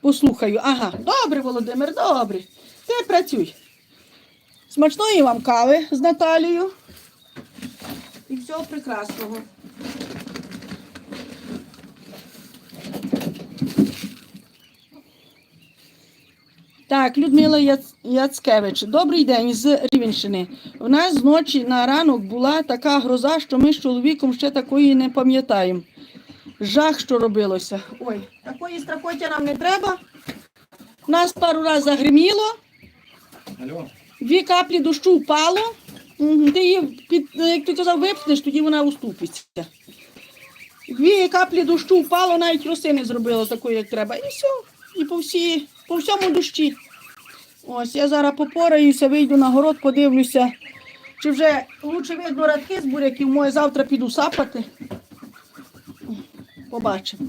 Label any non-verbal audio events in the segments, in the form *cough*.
послухаю. Ага, добре, Володимир, добре. Ти працюй. Смачної вам кави з Наталією. І всього прекрасного. Так, Людмила Яц- Яцкевич, добрий день з Рівенщини. У нас зночі на ранок була така гроза, що ми з чоловіком ще такої не пам'ятаємо. Жах, що робилося. Ой, такої страхоття нам не треба. Нас пару разів загриміло, Алло. дві каплі дощу впало. Ти її, під, як ти казав, випнеш, тоді вона уступиться. Дві каплі дощу впало, навіть роси не зробило такої, як треба. І все. І по, всі, по всьому дощі. Ось, я зараз попораюся, вийду на город, подивлюся, чи вже лучше видно радки з буряків, моє завтра піду сапати. Побачимо.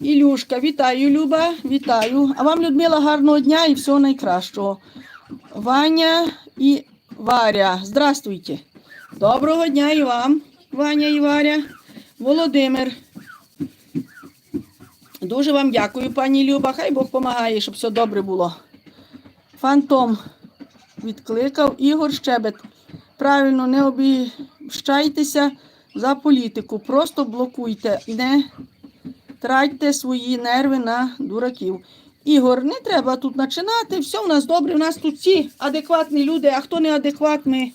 Ілюшка, вітаю, Люба, вітаю. А вам, Людмила, гарного дня і всього найкращого. Ваня і Варя, здравствуйте. Доброго дня і вам, Ваня і Варя. Володимир. Дуже вам дякую, пані Люба. Хай Бог допомагає, щоб все добре було. Фантом відкликав Ігор Щебет. Правильно, не обіщайтеся за політику. Просто блокуйте, не тратьте свої нерви на дураків. Ігор, не треба тут починати. Все у нас добре. У нас тут всі адекватні люди, а хто не адекватний,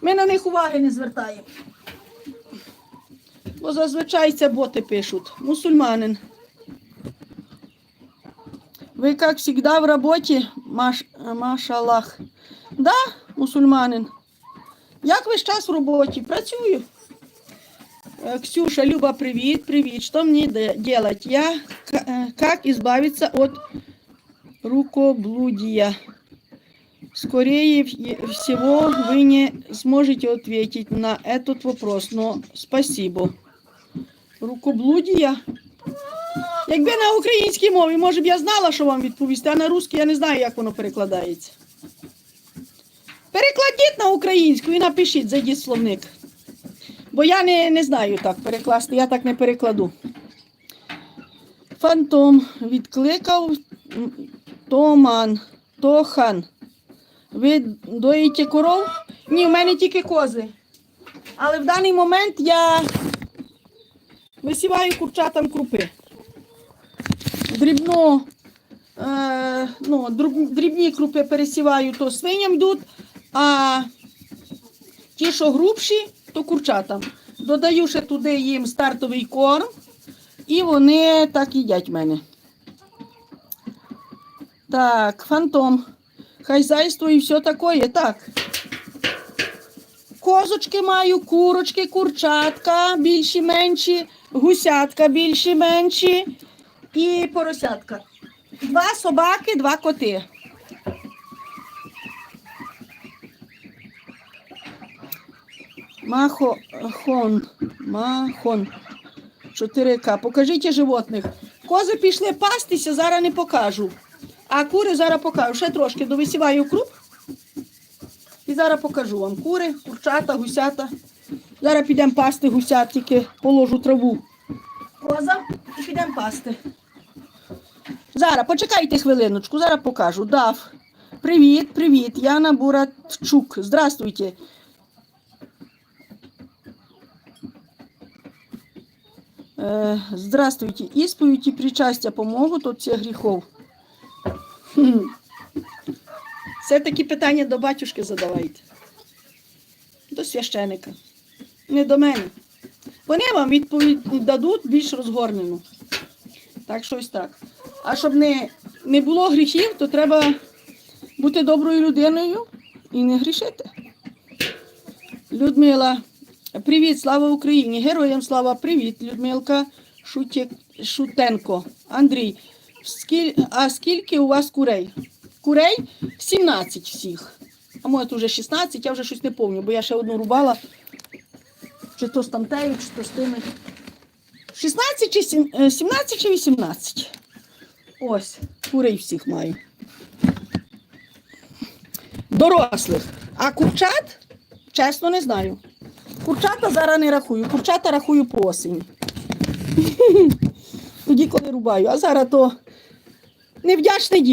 ми на них уваги не звертаємо. Бо зазвичай це боти пишуть. Мусульманин. Ви, как всегда, в работе, маш, машаллах. Да, мусульманин. Як весь час в роботі? Працюю. Э, Ксюша, Люба, привет, привет. Что мне де- делать? Я к- э, как избавиться от рукоблудия? Скорее в- всего вы не сможете ответить на этот вопрос, но спасибо. Рукоблудія? Якби на українській мові, може б я знала, що вам відповісти, а на русській я не знаю, як воно перекладається. Перекладіть на українську і напишіть, зайдіть в словник. Бо я не, не знаю так перекласти, я так не перекладу. Фантом відкликав Томан, Тохан. Ви доїте коров? Ні, в мене тільки кози. Але в даний момент я висіваю курчатам крупи. Дрібно, е, ну, дрібні крупи пересіваю, то свиням йдуть, а ті, що грубші, то курчатам. Додаю ще туди їм стартовий корм, і вони так їдять в мене. Так, фантом. Хазяйство і все таке. Так. Козочки маю, курочки, курчатка більші менші, гусятка більші менші і поросятка. Два собаки, два коти. Махон. Махон. 4К. Покажіть животних. Кози пішли пастися, зараз не покажу. А кури зараз покажу. Ще трошки довисіваю круп. І зараз покажу вам кури, курчата, гусята. Зараз підемо пасти гусят, тільки положу траву. Коза і підемо пасти. Зараз, почекайте хвилиночку, зараз покажу. Дав. Привіт, привіт. Яна Буратчук. Здравствуйте. Здравствуйте. Исповедь и причастя помогут от всех гріхов. Хм. Все-таки питання до батюшки задавайте. До священика. Не до мене. Вони вам відповідь дадуть більш розгорнену. Так, щось так. А щоб не, не було гріхів, то треба бути доброю людиною і не грішити. Людмила, привіт, слава Україні! Героям слава, привіт, Людмилка Шутєк, Шутенко. Андрій, скіль, а скільки у вас курей? Курей 17 всіх. А може, вже 16, я вже щось не пам'ятаю, бо я ще одну рубала. Чи то з тамтею, чи то з тими. 16 чи сім- е, 17 чи 18? Ось, курей всіх маю. Дорослих. А курчат, чесно, не знаю. Курчата зараз не рахую. Курчата рахую по осені. *laughs* Тоді, коли рубаю. А зараз то невдячне діло.